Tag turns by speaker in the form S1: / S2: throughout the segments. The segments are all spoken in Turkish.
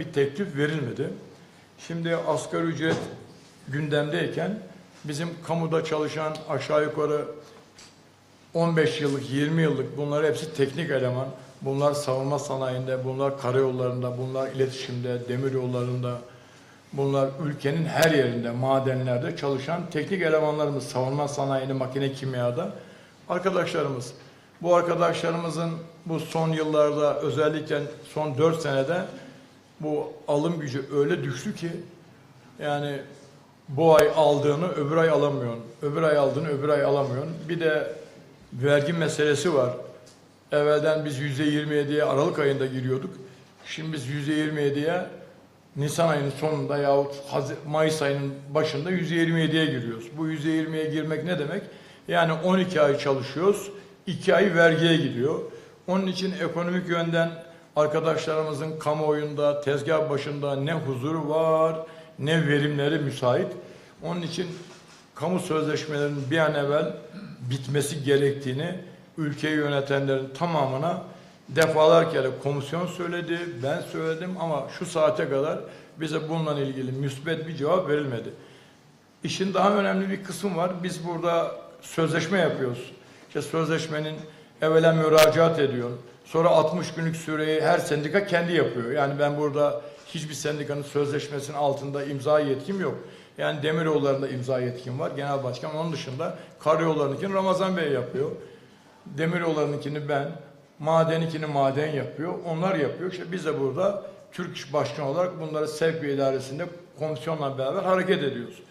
S1: bir teklif verilmedi. Şimdi asgari ücret gündemdeyken bizim kamuda çalışan aşağı yukarı 15 yıllık, 20 yıllık bunlar hepsi teknik eleman. Bunlar savunma sanayinde, bunlar karayollarında, bunlar iletişimde, demir yollarında, bunlar ülkenin her yerinde, madenlerde çalışan teknik elemanlarımız, savunma sanayinde, makine kimyada arkadaşlarımız. Bu arkadaşlarımızın bu son yıllarda özellikle son 4 senede bu alım gücü öyle düştü ki yani bu ay aldığını öbür ay alamıyorsun. Öbür ay aldığını öbür ay alamıyorsun. Bir de vergi meselesi var. Evvelden biz %27'ye Aralık ayında giriyorduk. Şimdi biz %27'ye Nisan ayının sonunda yahut Mayıs ayının başında %27'ye giriyoruz. Bu %20'ye girmek ne demek? Yani 12 ay çalışıyoruz, 2 ay vergiye gidiyor. Onun için ekonomik yönden arkadaşlarımızın kamuoyunda, tezgah başında ne huzuru var, ne verimleri müsait. Onun için kamu sözleşmelerinin bir an evvel bitmesi gerektiğini ülkeyi yönetenlerin tamamına defalar kere komisyon söyledi, ben söyledim ama şu saate kadar bize bununla ilgili müsbet bir cevap verilmedi. İşin daha önemli bir kısmı var. Biz burada sözleşme yapıyoruz. İşte sözleşmenin evvela müracaat ediyor. Sonra 60 günlük süreyi her sendika kendi yapıyor. Yani ben burada hiçbir sendikanın sözleşmesinin altında imza yetkim yok. Yani Demiryolları'nda imza yetkim var. Genel başkan onun dışında karayollarınkini Ramazan Bey yapıyor. Demiryollarınkini ben, madeninkini maden yapıyor. Onlar yapıyor. İşte biz de burada Türk İş Başkanı olarak bunları sevk ve idaresinde komisyonla beraber hareket ediyoruz.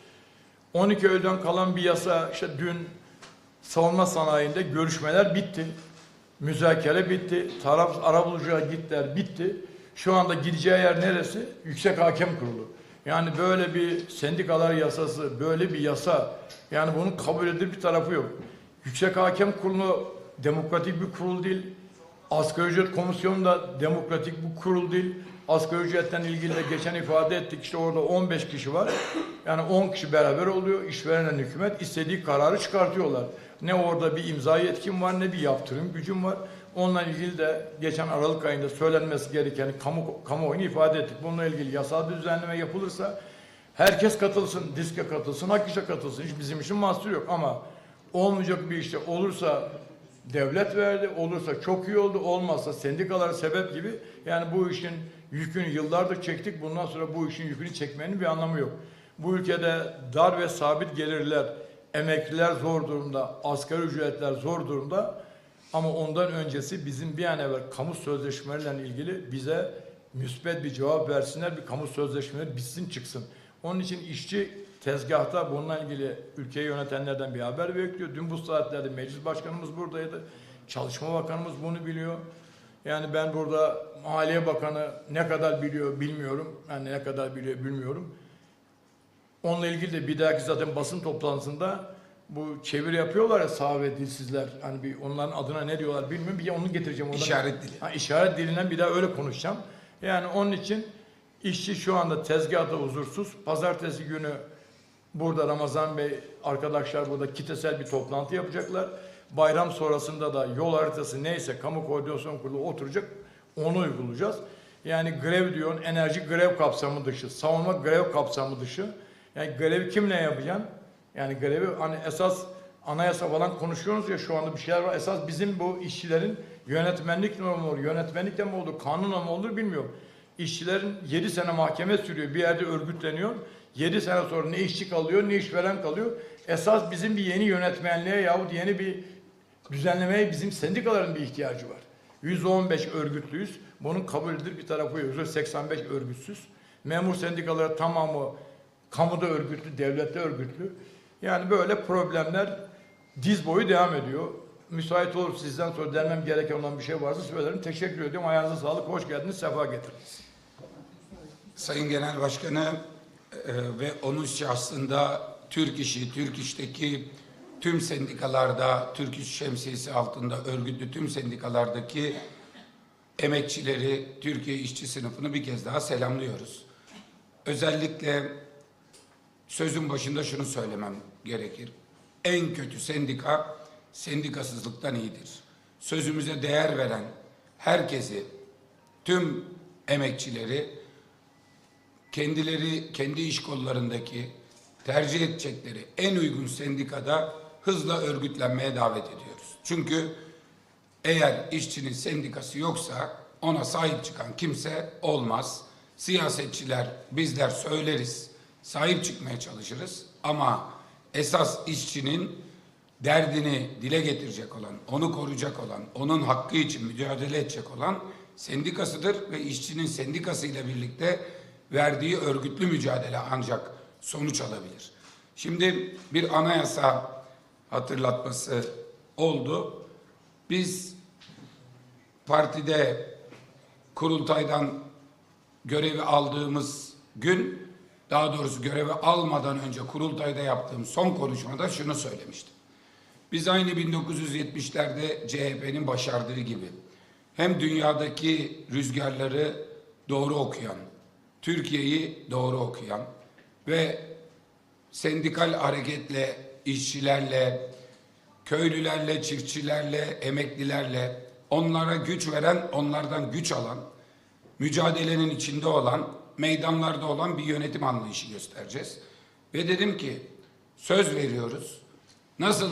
S1: 12 öğleden kalan bir yasa işte dün savunma sanayinde görüşmeler bitti. Müzakere bitti. Taraf arabulucuya gittiler bitti. Şu anda gideceği yer neresi? Yüksek Hakem Kurulu. Yani böyle bir sendikalar yasası, böyle bir yasa yani bunun kabul edilir bir tarafı yok. Yüksek Hakem Kurulu demokratik bir kurul değil. Asgari ücret komisyonu da demokratik bir kurul değil. Asgari ücretten ilgili de geçen ifade ettik işte orada 15 kişi var. Yani 10 kişi beraber oluyor. İşverenle hükümet istediği kararı çıkartıyorlar. Ne orada bir imza yetkim var ne bir yaptırım gücüm var. Onunla ilgili de geçen Aralık ayında söylenmesi gereken kamu kamuoyunu ifade ettik. Bununla ilgili yasal bir düzenleme yapılırsa herkes katılsın, diske katılsın, hak işe katılsın. Hiç bizim için mahsur yok ama olmayacak bir işte olursa devlet verdi, olursa çok iyi oldu, olmazsa sendikalara sebep gibi. Yani bu işin yükünü yıllardır çektik. Bundan sonra bu işin yükünü çekmenin bir anlamı yok. Bu ülkede dar ve sabit gelirler, emekliler zor durumda, asgari ücretler zor durumda. Ama ondan öncesi bizim bir an evvel kamu sözleşmeleriyle ilgili bize müsbet bir cevap versinler, bir kamu sözleşmeleri bitsin çıksın. Onun için işçi tezgahta bununla ilgili ülkeyi yönetenlerden bir haber bekliyor. Dün bu saatlerde meclis başkanımız buradaydı. Çalışma Bakanımız bunu biliyor. Yani ben burada Maliye Bakanı ne kadar biliyor bilmiyorum. Yani ne kadar biliyor bilmiyorum. Onunla ilgili de bir dahaki zaten basın toplantısında bu çeviri yapıyorlar ya sağ ve dilsizler. Hani bir onların adına ne diyorlar bilmiyorum. Bir onu getireceğim. Ondan-
S2: İşaret dili.
S1: Ha, işaret dilinden bir daha öyle konuşacağım. Yani onun için işçi şu anda tezgahta huzursuz. Pazartesi günü burada Ramazan Bey arkadaşlar burada kitlesel bir toplantı yapacaklar. Bayram sonrasında da yol haritası neyse kamu koordinasyon kurulu oturacak. Onu uygulayacağız. Yani grev diyorsun enerji grev kapsamı dışı, savunma grev kapsamı dışı. Yani grevi kimle yapacaksın? Yani grevi hani esas anayasa falan konuşuyoruz ya şu anda bir şeyler var. Esas bizim bu işçilerin yönetmenlik normu olur. Yönetmenlikle mi olur, kanunla mı olur bilmiyorum. İşçilerin 7 sene mahkeme sürüyor. Bir yerde örgütleniyor. 7 sene sonra ne işçi kalıyor ne işveren kalıyor. Esas bizim bir yeni yönetmenliğe yahut yeni bir düzenlemeye bizim sendikaların bir ihtiyacı var. 115 örgütlüyüz. Bunun kabul edilir bir tarafı yok. 185 örgütsüz. Memur sendikaları tamamı kamuda örgütlü, devlette örgütlü. Yani böyle problemler diz boyu devam ediyor. Müsait olur sizden sonra denmem gereken olan bir şey varsa söylerim. Teşekkür ediyorum. Ayağınıza sağlık. Hoş geldiniz. Sefa getirdiniz.
S2: Sayın Genel Başkanı e, ve onun şahsında Türk İş'i, Türk İş'teki tüm sendikalarda, Türk İş şemsiyesi altında örgütlü tüm sendikalardaki emekçileri, Türkiye işçi sınıfını bir kez daha selamlıyoruz. Özellikle sözün başında şunu söylemem gerekir. En kötü sendika sendikasızlıktan iyidir. Sözümüze değer veren herkesi, tüm emekçileri kendileri kendi iş kollarındaki tercih edecekleri en uygun sendikada hızla örgütlenmeye davet ediyoruz. Çünkü eğer işçinin sendikası yoksa ona sahip çıkan kimse olmaz. Siyasetçiler bizler söyleriz, sahip çıkmaya çalışırız ama esas işçinin derdini dile getirecek olan, onu koruyacak olan, onun hakkı için mücadele edecek olan sendikasıdır ve işçinin sendikasıyla birlikte verdiği örgütlü mücadele ancak sonuç alabilir. Şimdi bir anayasa hatırlatması oldu. Biz partide kurultaydan görevi aldığımız gün daha doğrusu görevi almadan önce kurultayda yaptığım son konuşmada şunu söylemiştim. Biz aynı 1970'lerde CHP'nin başardığı gibi hem dünyadaki rüzgarları doğru okuyan, Türkiye'yi doğru okuyan ve sendikal hareketle, işçilerle, köylülerle, çiftçilerle, emeklilerle onlara güç veren, onlardan güç alan, mücadelenin içinde olan, meydanlarda olan bir yönetim anlayışı göstereceğiz. Ve dedim ki söz veriyoruz. Nasıl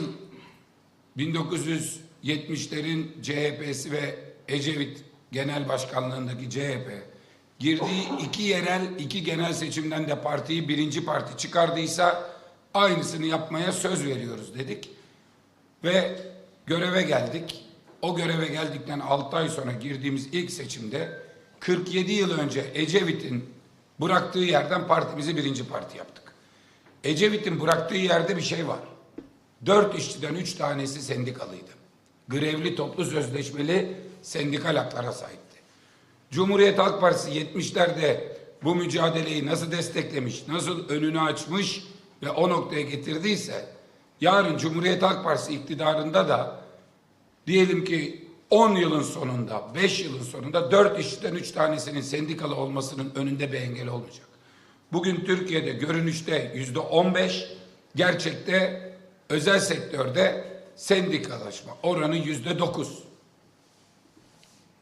S2: 1970'lerin CHP'si ve Ecevit Genel Başkanlığındaki CHP girdiği iki yerel, iki genel seçimden de partiyi birinci parti çıkardıysa aynısını yapmaya söz veriyoruz dedik. Ve göreve geldik. O göreve geldikten 6 ay sonra girdiğimiz ilk seçimde 47 yıl önce Ecevit'in bıraktığı yerden partimizi birinci parti yaptık. Ecevit'in bıraktığı yerde bir şey var. Dört işçiden üç tanesi sendikalıydı. Grevli toplu sözleşmeli sendikal haklara sahipti. Cumhuriyet Halk Partisi 70'lerde bu mücadeleyi nasıl desteklemiş, nasıl önünü açmış ve o noktaya getirdiyse yarın Cumhuriyet Halk Partisi iktidarında da diyelim ki 10 yılın sonunda, 5 yılın sonunda 4 işçiden 3 tanesinin sendikalı olmasının önünde bir engel olmayacak. Bugün Türkiye'de görünüşte yüzde 15, gerçekte özel sektörde sendikalaşma oranı yüzde 9.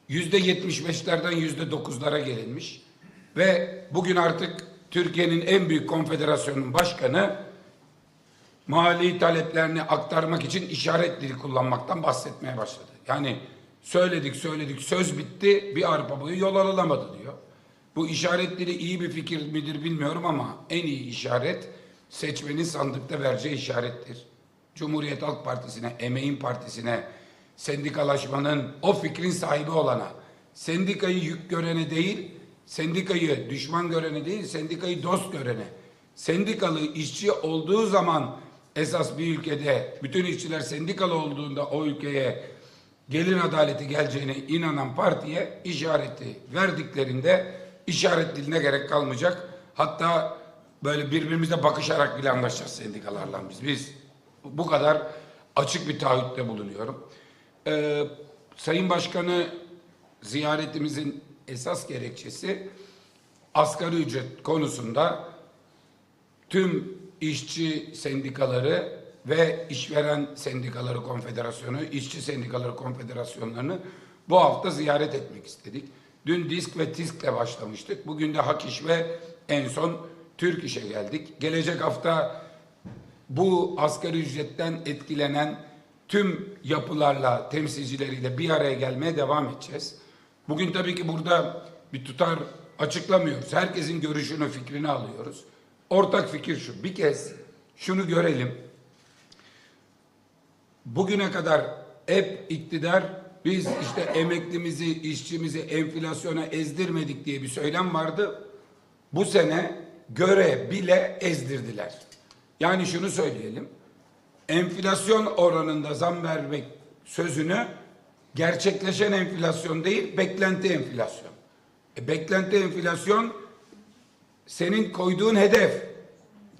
S2: Yüzde 75'lerden yüzde 9'lara gelinmiş ve bugün artık Türkiye'nin en büyük konfederasyonun başkanı mali taleplerini aktarmak için işaret dili kullanmaktan bahsetmeye başladı. Yani söyledik söyledik söz bitti bir arpa boyu yol alınamadı diyor. Bu işaret dili iyi bir fikir midir bilmiyorum ama en iyi işaret seçmenin sandıkta vereceği işarettir. Cumhuriyet Halk Partisi'ne, Emeğin Partisi'ne, sendikalaşmanın o fikrin sahibi olana, sendikayı yük görene değil, sendikayı düşman görene değil, sendikayı dost görene, sendikalı işçi olduğu zaman esas bir ülkede bütün işçiler sendikalı olduğunda o ülkeye gelin adaleti geleceğine inanan partiye işareti verdiklerinde işaret diline gerek kalmayacak. Hatta böyle birbirimize bakışarak bile anlaşacağız sendikalarla biz. Biz bu kadar açık bir taahhütte bulunuyorum. Ee, Sayın Başkanı ziyaretimizin esas gerekçesi asgari ücret konusunda tüm işçi sendikaları ve işveren sendikaları konfederasyonu, işçi sendikaları konfederasyonlarını bu hafta ziyaret etmek istedik. Dün disk ve TİSK'le başlamıştık. Bugün de Hak İş ve en son Türk İş'e geldik. Gelecek hafta bu asgari ücretten etkilenen tüm yapılarla, temsilcileriyle bir araya gelmeye devam edeceğiz. Bugün tabii ki burada bir tutar açıklamıyoruz. Herkesin görüşünü, fikrini alıyoruz. Ortak fikir şu. Bir kez şunu görelim. Bugüne kadar hep iktidar biz işte emeklimizi, işçimizi enflasyona ezdirmedik diye bir söylem vardı. Bu sene göre bile ezdirdiler. Yani şunu söyleyelim. Enflasyon oranında zam vermek sözünü gerçekleşen enflasyon değil, beklenti enflasyon. E, beklenti enflasyon senin koyduğun hedef.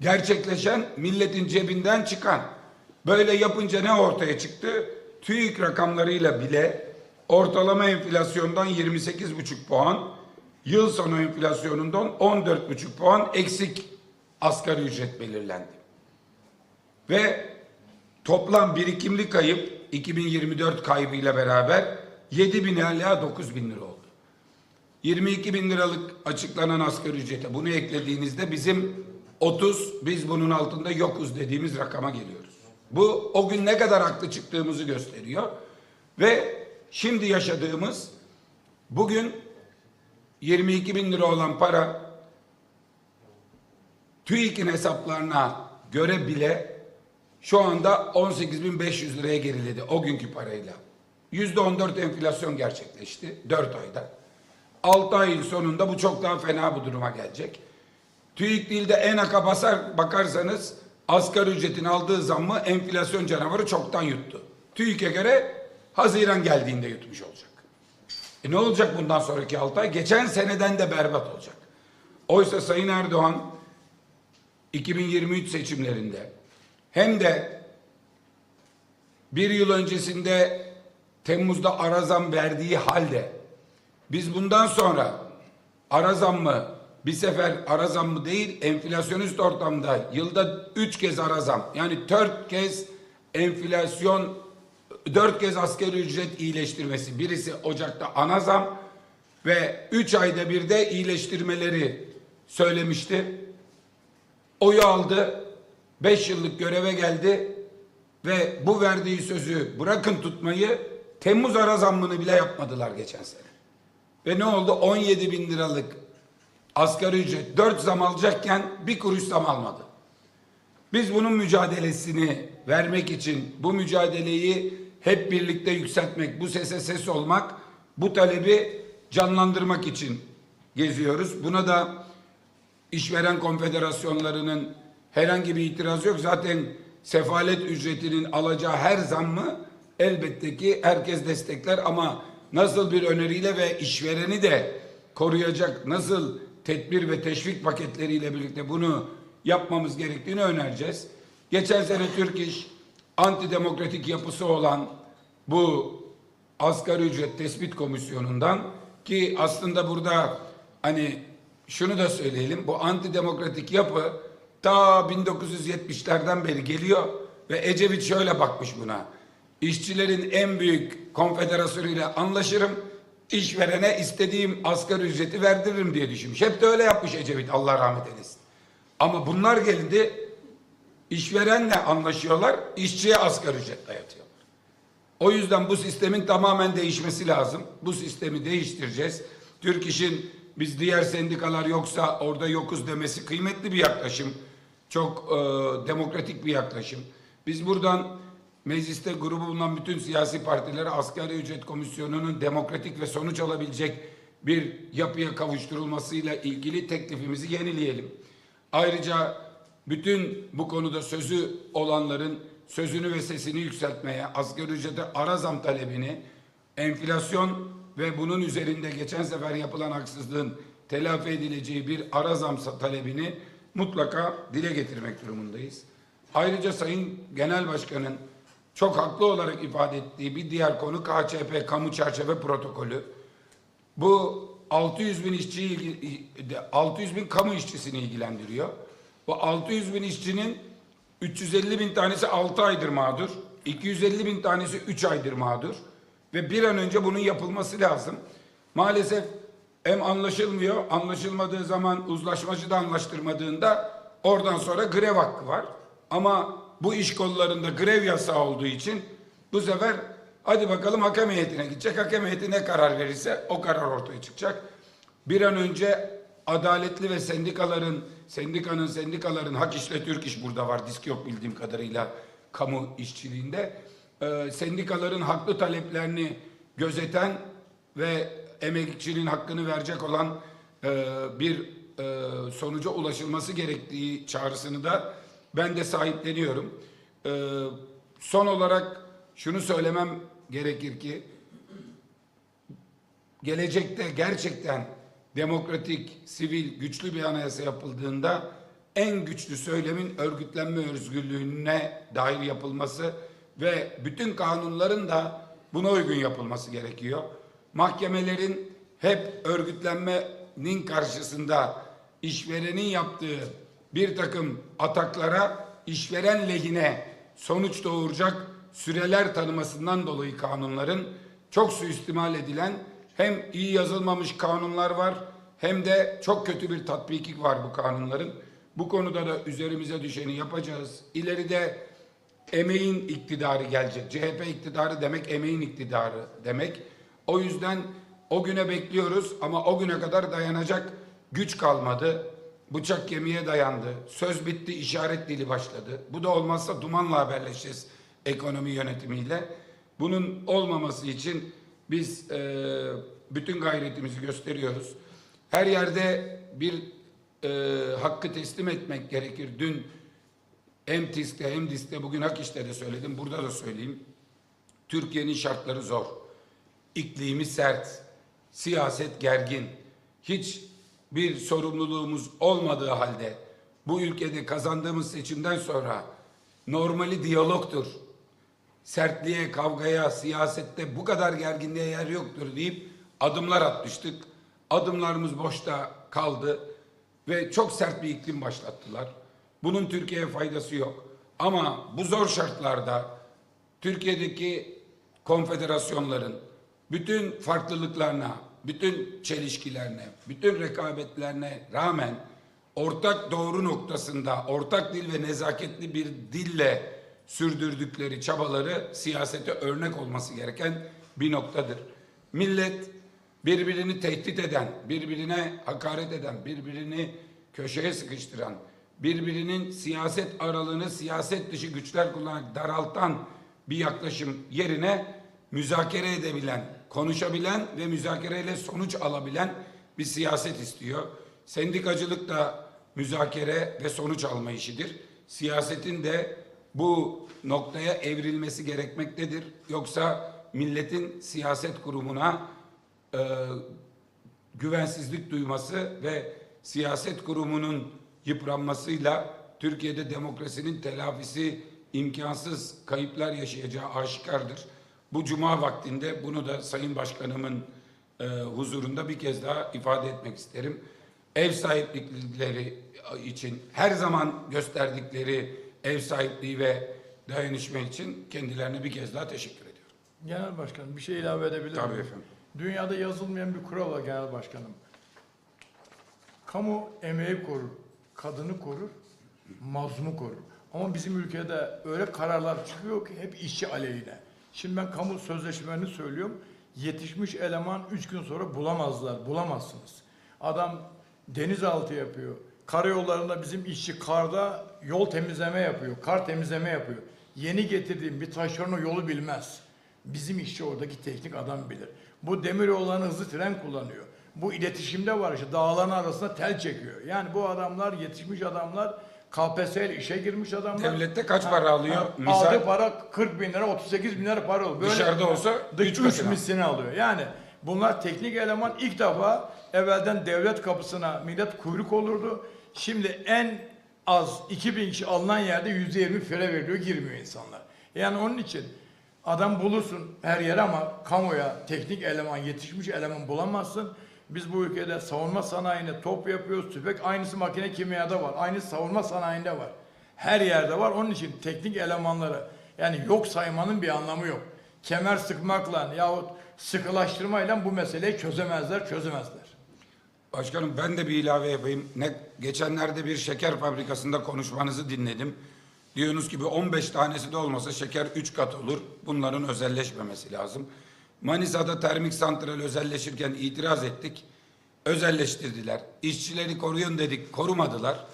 S2: Gerçekleşen milletin cebinden çıkan. Böyle yapınca ne ortaya çıktı? TÜİK rakamlarıyla bile ortalama enflasyondan 28,5 puan, yıl sonu enflasyonundan 14,5 puan eksik asgari ücret belirlendi. Ve toplam birikimli kayıp 2024 kaybıyla beraber 7 bin ila 9 bin lira oldu. 22 bin liralık açıklanan asgari ücrete bunu eklediğinizde bizim 30 biz bunun altında yokuz dediğimiz rakama geliyoruz. Bu o gün ne kadar haklı çıktığımızı gösteriyor. Ve şimdi yaşadığımız bugün 22 bin lira olan para TÜİK'in hesaplarına göre bile şu anda 18.500 liraya geriledi o günkü parayla. %14 enflasyon gerçekleşti 4 ayda. 6 ayın sonunda bu çok daha fena bu duruma gelecek. TÜİK değil de ENAK'a basar, bakarsanız asgari ücretin aldığı zammı enflasyon canavarı çoktan yuttu. TÜİK'e göre Haziran geldiğinde yutmuş olacak. E ne olacak bundan sonraki 6 ay? Geçen seneden de berbat olacak. Oysa Sayın Erdoğan 2023 seçimlerinde hem de bir yıl öncesinde Temmuz'da ara zam verdiği halde biz bundan sonra ara zam mı bir sefer ara zam mı değil enflasyonist ortamda yılda üç kez ara zam yani dört kez enflasyon dört kez asgari ücret iyileştirmesi birisi Ocak'ta ana zam ve üç ayda bir de iyileştirmeleri söylemişti. Oyu aldı. Beş yıllık göreve geldi. Ve bu verdiği sözü bırakın tutmayı Temmuz ara zammını bile yapmadılar geçen sene. Ve ne oldu? 17 bin liralık asgari ücret 4 zam alacakken bir kuruş zam almadı. Biz bunun mücadelesini vermek için bu mücadeleyi hep birlikte yükseltmek, bu sese ses olmak, bu talebi canlandırmak için geziyoruz. Buna da işveren konfederasyonlarının herhangi bir itiraz yok. Zaten sefalet ücretinin alacağı her zammı elbette ki herkes destekler ama nasıl bir öneriyle ve işvereni de koruyacak nasıl tedbir ve teşvik paketleriyle birlikte bunu yapmamız gerektiğini önereceğiz. Geçen sene Türk İş antidemokratik yapısı olan bu asgari ücret tespit komisyonundan ki aslında burada hani şunu da söyleyelim bu antidemokratik yapı ta 1970'lerden beri geliyor ve Ecevit şöyle bakmış buna. İşçilerin en büyük konfederasyonuyla anlaşırım. İşverene istediğim asgari ücreti verdiririm diye düşünmüş. Hep de öyle yapmış Ecevit Allah rahmet eylesin. Ama bunlar geldi işverenle anlaşıyorlar, işçiye asgari ücret dayatıyorlar. O yüzden bu sistemin tamamen değişmesi lazım. Bu sistemi değiştireceğiz. Türk İş'in biz diğer sendikalar yoksa orada yokuz demesi kıymetli bir yaklaşım. Çok e, demokratik bir yaklaşım. Biz buradan mecliste grubu bulunan bütün siyasi partilere asgari ücret komisyonunun demokratik ve sonuç alabilecek bir yapıya kavuşturulmasıyla ilgili teklifimizi yenileyelim. Ayrıca bütün bu konuda sözü olanların sözünü ve sesini yükseltmeye, asgari ücrete ara zam talebini, enflasyon ve bunun üzerinde geçen sefer yapılan haksızlığın telafi edileceği bir ara zam talebini mutlaka dile getirmek durumundayız. Ayrıca Sayın Genel Başkan'ın çok haklı olarak ifade ettiği bir diğer konu KÇP Kamu Çerçeve Protokolü. Bu 600 bin işçiyi 600 bin kamu işçisini ilgilendiriyor. Bu 600 bin işçinin 350 bin tanesi 6 aydır mağdur. 250 bin tanesi 3 aydır mağdur. Ve bir an önce bunun yapılması lazım. Maalesef hem anlaşılmıyor, anlaşılmadığı zaman uzlaşmacı da anlaştırmadığında oradan sonra grev hakkı var. Ama bu iş kollarında grev yasağı olduğu için bu sefer hadi bakalım hakem heyetine gidecek. Hakem heyeti ne karar verirse o karar ortaya çıkacak. Bir an önce adaletli ve sendikaların, sendikanın, sendikaların, Hak İş'le Türk İş burada var. Disk yok bildiğim kadarıyla kamu işçiliğinde. Ee, sendikaların haklı taleplerini gözeten ve emekçinin hakkını verecek olan e, bir e, sonuca ulaşılması gerektiği çağrısını da ben de sahipleniyorum. Ee, son olarak şunu söylemem gerekir ki gelecekte gerçekten demokratik, sivil, güçlü bir anayasa yapıldığında en güçlü söylemin örgütlenme özgürlüğüne dair yapılması ve bütün kanunların da buna uygun yapılması gerekiyor. Mahkemelerin hep örgütlenmenin karşısında işverenin yaptığı bir takım ataklara işveren lehine sonuç doğuracak süreler tanımasından dolayı kanunların çok suistimal edilen Hem iyi yazılmamış kanunlar var hem de çok kötü bir tatbiki var bu kanunların. Bu konuda da üzerimize düşeni yapacağız. İleride emeğin iktidarı gelecek. CHP iktidarı demek emeğin iktidarı demek. O yüzden o güne bekliyoruz ama o güne kadar dayanacak güç kalmadı. Bıçak kemiğe dayandı. Söz bitti, işaret dili başladı. Bu da olmazsa dumanla haberleşeceğiz ekonomi yönetimiyle. Bunun olmaması için biz e, bütün gayretimizi gösteriyoruz. Her yerde bir e, hakkı teslim etmek gerekir. Dün hem TİS'te hem DİS'te bugün Akiş'te de söyledim. Burada da söyleyeyim. Türkiye'nin şartları zor. İklimi sert. Siyaset gergin. Hiç bir sorumluluğumuz olmadığı halde bu ülkede kazandığımız seçimden sonra normali diyalogtur. Sertliğe, kavgaya, siyasette bu kadar gerginliğe yer yoktur deyip adımlar atmıştık. Adımlarımız boşta kaldı ve çok sert bir iklim başlattılar. Bunun Türkiye'ye faydası yok. Ama bu zor şartlarda Türkiye'deki konfederasyonların bütün farklılıklarına, bütün çelişkilerine, bütün rekabetlerine rağmen ortak doğru noktasında ortak dil ve nezaketli bir dille sürdürdükleri çabaları siyasete örnek olması gereken bir noktadır. Millet birbirini tehdit eden, birbirine hakaret eden, birbirini köşeye sıkıştıran, birbirinin siyaset aralığını siyaset dışı güçler kullanarak daraltan bir yaklaşım yerine müzakere edebilen, konuşabilen ve müzakereyle sonuç alabilen bir siyaset istiyor. Sendikacılık da müzakere ve sonuç alma işidir. Siyasetin de bu noktaya evrilmesi gerekmektedir. Yoksa milletin siyaset kurumuna e, güvensizlik duyması ve siyaset kurumunun yıpranmasıyla Türkiye'de demokrasinin telafisi imkansız kayıplar yaşayacağı aşikardır. Bu cuma vaktinde bunu da Sayın Başkanımın e, huzurunda bir kez daha ifade etmek isterim. Ev sahiplikleri için her zaman gösterdikleri ev sahipliği ve dayanışma için kendilerine bir kez daha teşekkür ediyorum.
S1: Genel Başkanım bir şey ilave edebilir
S2: Tabii
S1: miyim?
S2: efendim.
S1: Dünyada yazılmayan bir kural var Genel Başkanım. Kamu emeği korur, kadını korur, mazlumu korur. Ama bizim ülkede öyle kararlar çıkıyor ki hep işçi aleyhine. Şimdi ben kamu sözleşmelerini söylüyorum. Yetişmiş eleman üç gün sonra bulamazlar, bulamazsınız. Adam denizaltı yapıyor. Karayollarında bizim işçi karda yol temizleme yapıyor, kar temizleme yapıyor. Yeni getirdiğim bir taşeron yolu bilmez. Bizim işçi oradaki teknik adam bilir. Bu demir yollarını hızlı tren kullanıyor. Bu iletişimde var işte dağların arasında tel çekiyor. Yani bu adamlar yetişmiş adamlar KPSS ile işe girmiş adamlar.
S2: Devlette kaç para alıyor?
S1: Ha,
S2: Misal-
S1: Aldığı para 40 bin lira 38 bin lira para oluyor.
S2: Dışarıda olsa
S1: dış
S2: üç
S1: üç
S2: katına.
S1: mislini alıyor. Yani bunlar teknik eleman ilk defa evvelden devlet kapısına millet kuyruk olurdu. Şimdi en az 2000 kişi alınan yerde %20 fire veriliyor girmiyor insanlar. Yani onun için adam bulursun her yere ama kamuya teknik eleman yetişmiş eleman bulamazsın. Biz bu ülkede savunma sanayinde top yapıyoruz. Tüfek aynısı makine kimyada var. Aynısı savunma sanayinde var. Her yerde var. Onun için teknik elemanları yani yok saymanın bir anlamı yok. Kemer sıkmakla yahut sıkılaştırmayla bu meseleyi çözemezler, çözemezler.
S2: Başkanım ben de bir ilave yapayım. Ne, geçenlerde bir şeker fabrikasında konuşmanızı dinledim. Diyorsunuz gibi 15 tanesi de olmasa şeker 3 kat olur. Bunların özelleşmemesi lazım. Manisa'da termik santral özelleşirken itiraz ettik. Özelleştirdiler. İşçileri koruyun dedik, korumadılar.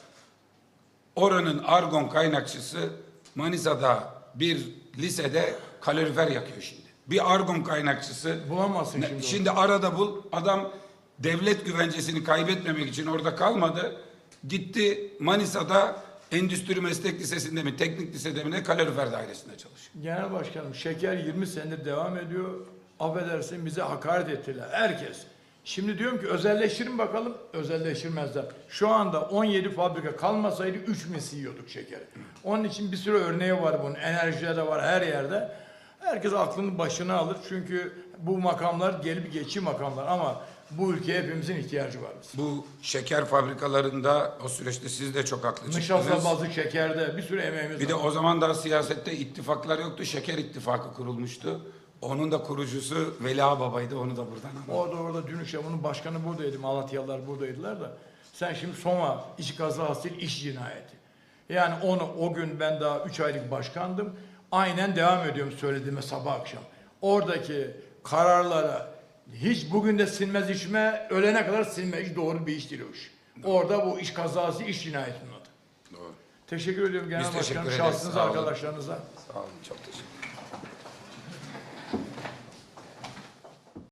S2: Oranın argon kaynakçısı Manisa'da bir lisede kalorifer yakıyor şimdi. Bir argon kaynakçısı
S1: Bulamazsın şimdi.
S2: Şimdi arada bul. Adam devlet güvencesini kaybetmemek için orada kalmadı. Gitti Manisa'da Endüstri Meslek Lisesi'nde mi, teknik lisede mi ne kalorifer dairesinde çalışıyor.
S1: Genel Başkanım şeker 20 senedir devam ediyor. Affedersin bize hakaret ettiler. Herkes. Şimdi diyorum ki özelleştirin bakalım. Özelleştirmezler. Şu anda 17 fabrika kalmasaydı 3 misli yiyorduk şekeri. Onun için bir sürü örneği var bunun. Enerjide de var her yerde. Herkes aklını başına alır. Çünkü bu makamlar gelip geçici makamlar ama bu ülkeye hepimizin ihtiyacı var. bizim.
S2: Bu şeker fabrikalarında o süreçte siz de çok haklı
S1: Nişasta
S2: çıktınız.
S1: bazı şekerde bir sürü emeğimiz
S2: Bir de
S1: var.
S2: o zaman daha siyasette ittifaklar yoktu. Şeker ittifakı kurulmuştu. Onun da kurucusu Vela Baba'ydı. Onu da buradan anladım.
S1: Orada orada dün akşam bunun başkanı buradaydı. Malatyalılar buradaydılar da. Sen şimdi Soma iş kazası değil, iş cinayeti. Yani onu o gün ben daha 3 aylık başkandım. Aynen devam ediyorum söylediğime sabah akşam. Oradaki kararlara hiç bugün de silmez içme, ölene kadar silme hiç doğru bir iş değil o iş. Orada bu iş kazası, iş cinayetinin adı.
S2: Doğru.
S1: Teşekkür ediyorum Genel
S2: Biz teşekkür
S1: Başkanım,
S2: ederiz,
S1: şahsınıza,
S2: sağ olun.
S1: arkadaşlarınıza.
S2: Sağ olun. Çok teşekkür.